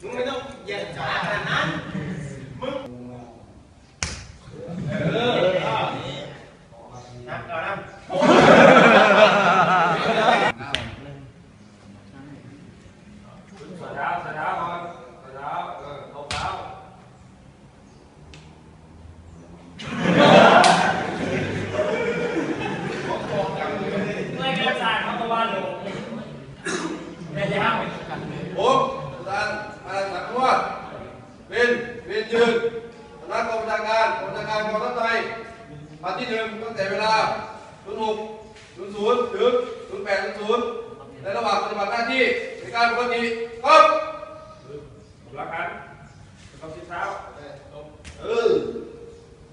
มึงไม่ต้องเหยียดขาขนาดนั้น มึง เออนับเอานับสะเท้าสะเท้าก่อนสะเท้าเออเอาเท้าไม่กระจายเขาตัวหนูไม่ยากผมอาจารย์อาจารย์สังวาสเป็น เป็นยืนสำนักกองบัญชาการกองบัญชาการกองทัพไทยวันที่หนึ่งตั้งแต่เวลา06 00ถึง08 00ในระหว่างปฏิบัติหน้าที่ในการปกติครับรักกันต้องทิศเท้าเออ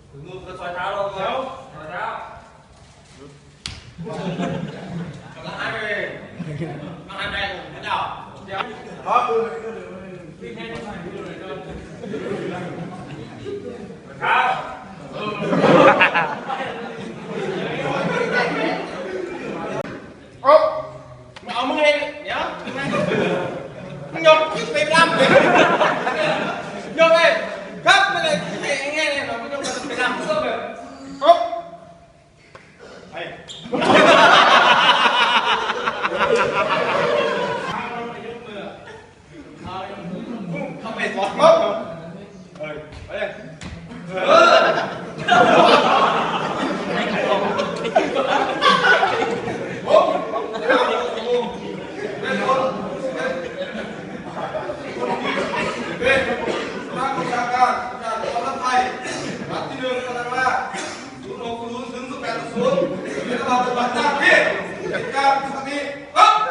ถึงมือก็ซอยเท้าลงแล้วซอยเท้ารักกันเลยมาหันไปพระเจ้าเดี๋ยว ครับ วิ่งให้ทุกคนดูเลยด้วยเท้า ครับ เอามึงเองเดี๋ยวมึงยกไปรำเลยยกเลยครับไม่เลยง่ายๆเลยเราไม่ต้องไปรำก็แบบ ครับ เข้าไปสอน Việt Nam thưa quý vị không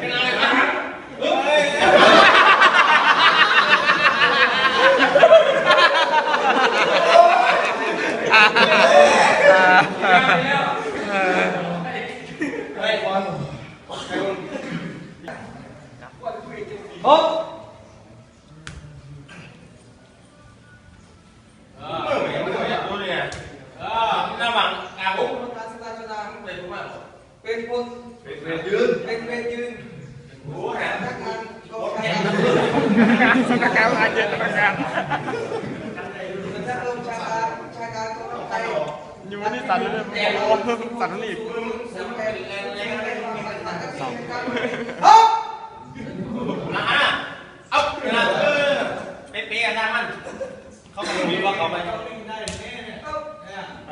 cái này là Hop. Ờ, mấy cái này. Ờ, chúng ta bằng cả bốn chúng ta chúng ta chúng ta về chúng ta. เป็นคนเป็นเวรยืนเป็นเวรยืนหัวแหนทักงานก็แหนสถานการณ์อาจจะสถานการณ์ยูนี่สั่นเลยสั่นนี่อีกสองเอานะเอาเออเป๊ะๆนะมัน เขาไม่รู้ว่าเขาไปเขาไม่ได้แน่เนี่ยไป